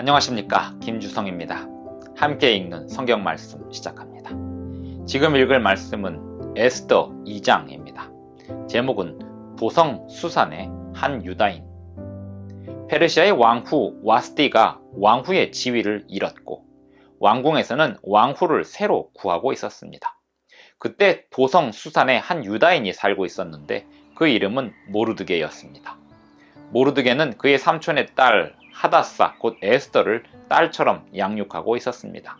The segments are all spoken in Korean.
안녕하십니까 김주성입니다. 함께 읽는 성경 말씀 시작합니다. 지금 읽을 말씀은 에스더 2장입니다. 제목은 도성 수산의 한 유다인 페르시아의 왕후 와스티가 왕후의 지위를 잃었고 왕궁에서는 왕후를 새로 구하고 있었습니다. 그때 도성 수산의 한 유다인이 살고 있었는데 그 이름은 모르드게였습니다. 모르드게는 그의 삼촌의 딸 하다사 곧 에스더를 딸처럼 양육하고 있었습니다.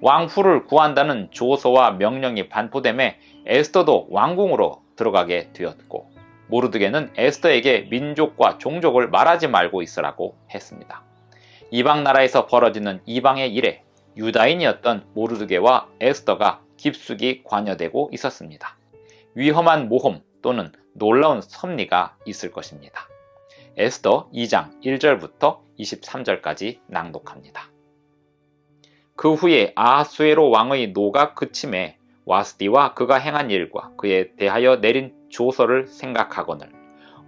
왕후를 구한다는 조서와 명령이 반포됨에 에스더도 왕궁으로 들어가게 되었고 모르드게는 에스더에게 민족과 종족을 말하지 말고 있으라고 했습니다. 이방 나라에서 벌어지는 이방의 일에 유다인이었던 모르드게와 에스더가 깊숙이 관여되고 있었습니다. 위험한 모험 또는 놀라운 섭리가 있을 것입니다. 에스더 2장 1절부터 23절까지 낭독합니다. 그 후에 아하수에로 왕의 노가 그침에 와스디와 그가 행한 일과 그에 대하여 내린 조서를 생각하거늘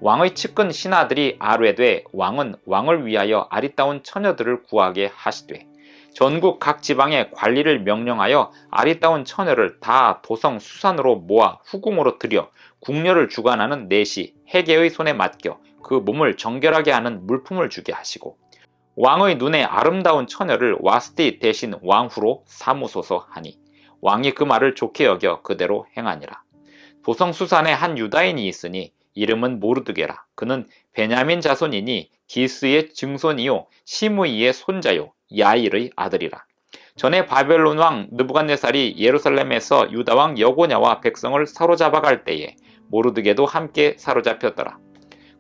왕의 측근 신하들이 아뢰되 왕은 왕을 위하여 아리따운 처녀들을 구하게 하시되 전국 각 지방의 관리를 명령하여 아리따운 처녀를 다 도성 수산으로 모아 후궁으로 들여 궁녀를 주관하는 내시 해계의 손에 맡겨 그 몸을 정결하게 하는 물품을 주게 하시고 왕의 눈에 아름다운 처녀를 와스티 대신 왕후로 사무소서 하니 왕이 그 말을 좋게 여겨 그대로 행하니라. 도성 수산에 한 유다인이 있으니 이름은 모르드게라. 그는 베냐민 자손이니 기스의 증손이요 시므이의 손자요 야일의 아들이라. 전에 바벨론 왕 느부갓네살이 예루살렘에서 유다 왕 여고냐와 백성을 사로잡아갈 때에 모르드게도 함께 사로잡혔더라.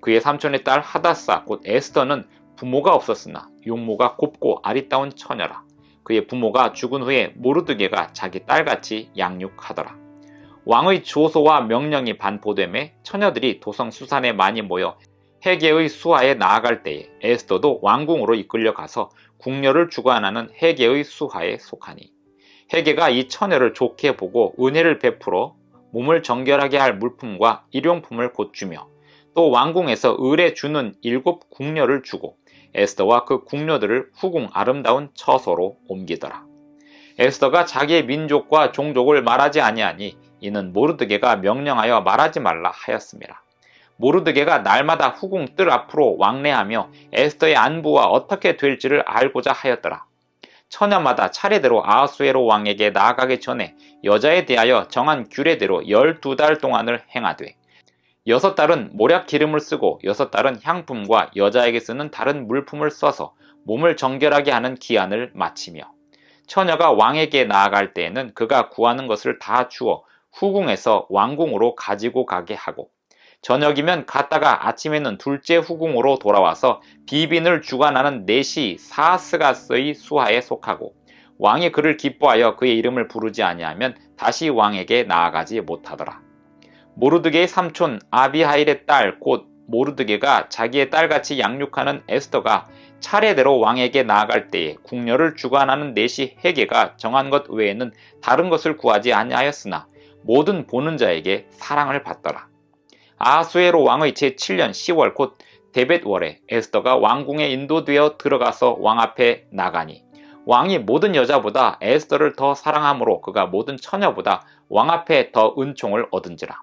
그의 삼촌의 딸 하다사 곧 에스더는 부모가 없었으나 용모가 곱고 아리따운 처녀라. 그의 부모가 죽은 후에 모르드게가 자기 딸같이 양육하더라. 왕의 조소와 명령이 반포됨에 처녀들이 도성 수산에 많이 모여 해계의 수하에 나아갈 때에 에스더도 왕궁으로 이끌려 가서 궁녀를 주관하는 해계의 수하에 속하니 해계가 이 처녀를 좋게 보고 은혜를 베풀어 몸을 정결하게 할 물품과 일용품을 곧 주며 또 왕궁에서 을에 주는 일곱 궁녀를 주고 에스더와 그 궁녀들을 후궁 아름다운 처소로 옮기더라. 에스더가 자기의 민족과 종족을 말하지 아니하니 이는 모르드게가 명령하여 말하지 말라 하였습니다. 모르드게가 날마다 후궁 뜰 앞으로 왕래하며 에스더의 안부와 어떻게 될지를 알고자 하였더라. 처녀마다 차례대로 아하수에로 왕에게 나아가기 전에 여자에 대하여 정한 규례대로 열두 달 동안을 행하되 여섯 달은 모략 기름을 쓰고 여섯 달은 향품과 여자에게 쓰는 다른 물품을 써서 몸을 정결하게 하는 기한을 마치며 처녀가 왕에게 나아갈 때에는 그가 구하는 것을 다 주어 후궁에서 왕궁으로 가지고 가게 하고 저녁이면 갔다가 아침에는 둘째 후궁으로 돌아와서 비빈을 주관하는 넷이 사스가스의 수하에 속하고 왕이 그를 기뻐하여 그의 이름을 부르지 아니하면 다시 왕에게 나아가지 못하더라. 모르드게의 삼촌 아비하일의 딸 곧 모르드게가 자기의 딸같이 양육하는 에스더가 차례대로 왕에게 나아갈 때에 궁녀를 주관하는 넷이 해계가 정한 것 외에는 다른 것을 구하지 아니하였으나 모든 보는 자에게 사랑을 받더라. 아수에로 왕의 제7년 10월 곧 데벳월에 에스더가 왕궁에 인도되어 들어가서 왕 앞에 나가니 왕이 모든 여자보다 에스더를 더 사랑하므로 그가 모든 처녀보다 왕 앞에 더 은총을 얻은지라.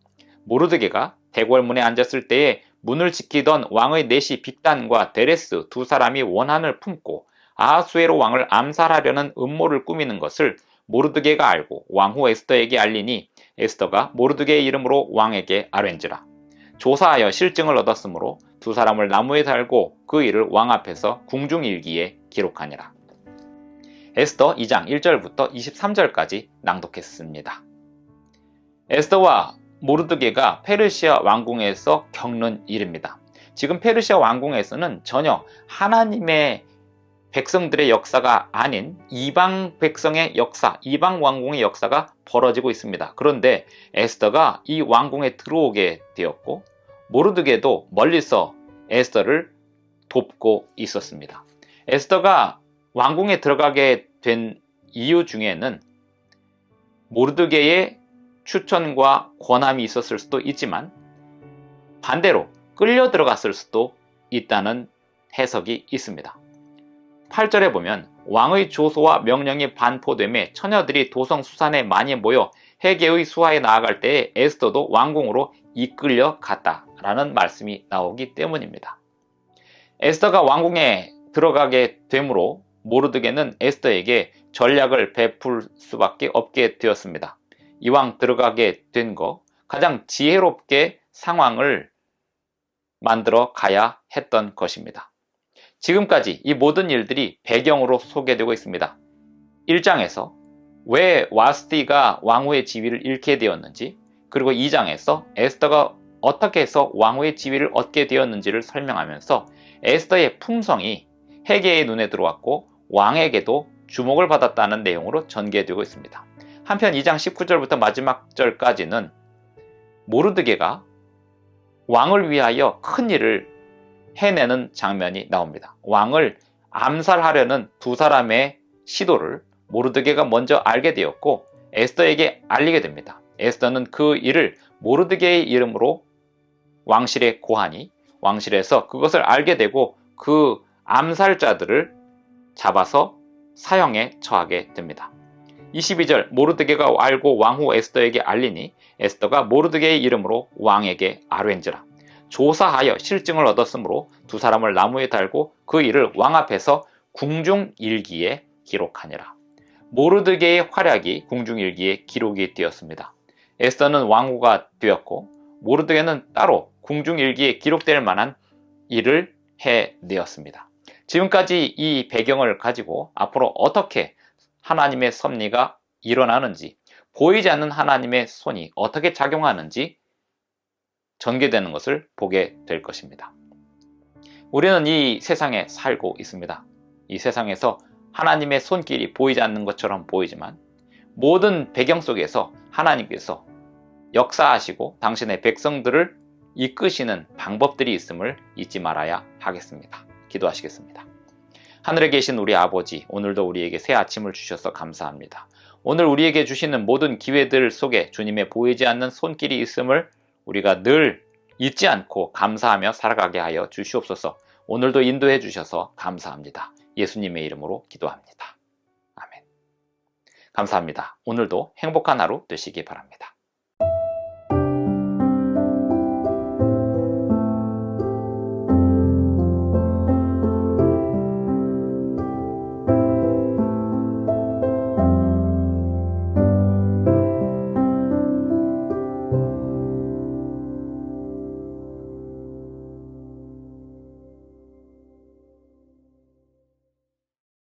모르드게가 대궐문에 앉았을 때에 문을 지키던 왕의 내시 빅단과 데레스 두 사람이 원한을 품고 아하수에로 왕을 암살하려는 음모를 꾸미는 것을 모르드게가 알고 왕후 에스더에게 알리니 에스더가 모르드게의 이름으로 왕에게 아렌지라. 조사하여 실증을 얻었으므로 두 사람을 나무에 달고 그 일을 왕 앞에서 궁중일기에 기록하니라. 에스더 2장 1절부터 23절까지 낭독했습니다. 에스더와 모르드게가 페르시아 왕궁에서 겪는 일입니다. 지금 페르시아 왕궁에서는 전혀 하나님의 백성들의 역사가 아닌 이방 백성의 역사, 이방 왕궁의 역사가 벌어지고 있습니다. 그런데 에스더가 이 왕궁에 들어오게 되었고 모르드게도 멀리서 에스더를 돕고 있었습니다. 에스더가 왕궁에 들어가게 된 이유 중에는 모르드게의 추천과 권함이 있었을 수도 있지만 반대로 끌려 들어갔을 수도 있다는 해석이 있습니다. 8절에 보면 왕의 조소와 명령이 반포됨에 처녀들이 도성 수산에 많이 모여 해계의 수하에 나아갈 때에 에스더도 왕궁으로 이끌려 갔다라는 말씀이 나오기 때문입니다. 에스더가 왕궁에 들어가게 되므로 모르드게는 에스더에게 전략을 베풀 수밖에 없게 되었습니다. 이왕 들어가게 된 거 가장 지혜롭게 상황을 만들어 가야 했던 것입니다. 지금까지 이 모든 일들이 배경으로 소개되고 있습니다. 1장에서 왜 와스티가 왕후의 지위를 잃게 되었는지, 그리고 2장에서 에스더가 어떻게 해서 왕후의 지위를 얻게 되었는지를 설명하면서 에스더의 품성이 해계의 눈에 들어왔고 왕에게도 주목을 받았다는 내용으로 전개되고 있습니다. 한편 2장 19절부터 마지막 절까지는 모르드게가 왕을 위하여 큰 일을 해내는 장면이 나옵니다. 왕을 암살하려는 두 사람의 시도를 모르드게가 먼저 알게 되었고 에스더에게 알리게 됩니다. 에스더는 그 일을 모르드게의 이름으로 왕실에 고하니 왕실에서 그것을 알게 되고 그 암살자들을 잡아서 사형에 처하게 됩니다. 22절 모르드게가 알고 왕후 에스더에게 알리니 에스더가 모르드게의 이름으로 왕에게 아뢰인지라 조사하여 실증을 얻었으므로 두 사람을 나무에 달고 그 일을 왕 앞에서 궁중 일기에 기록하니라. 모르드게의 활약이 궁중 일기에 기록이 되었습니다. 에스더는 왕후가 되었고 모르드게는 따로 궁중 일기에 기록될 만한 일을 해내었습니다. 지금까지 이 배경을 가지고 앞으로 어떻게 하나님의 섭리가 일어나는지 보이지 않는 하나님의 손이 어떻게 작용하는지 전개되는 것을 보게 될 것입니다. 우리는 이 세상에 살고 있습니다. 이 세상에서 하나님의 손길이 보이지 않는 것처럼 보이지만 모든 배경 속에서 하나님께서 역사하시고 당신의 백성들을 이끄시는 방법들이 있음을 잊지 말아야 하겠습니다. 기도하시겠습니다. 하늘에 계신 우리 아버지, 오늘도 우리에게 새 아침을 주셔서 감사합니다. 오늘 우리에게 주시는 모든 기회들 속에 주님의 보이지 않는 손길이 있음을 우리가 늘 잊지 않고 감사하며 살아가게 하여 주시옵소서. 오늘도 인도해 주셔서 감사합니다. 예수님의 이름으로 기도합니다. 아멘. 감사합니다. 오늘도 행복한 하루 되시기 바랍니다.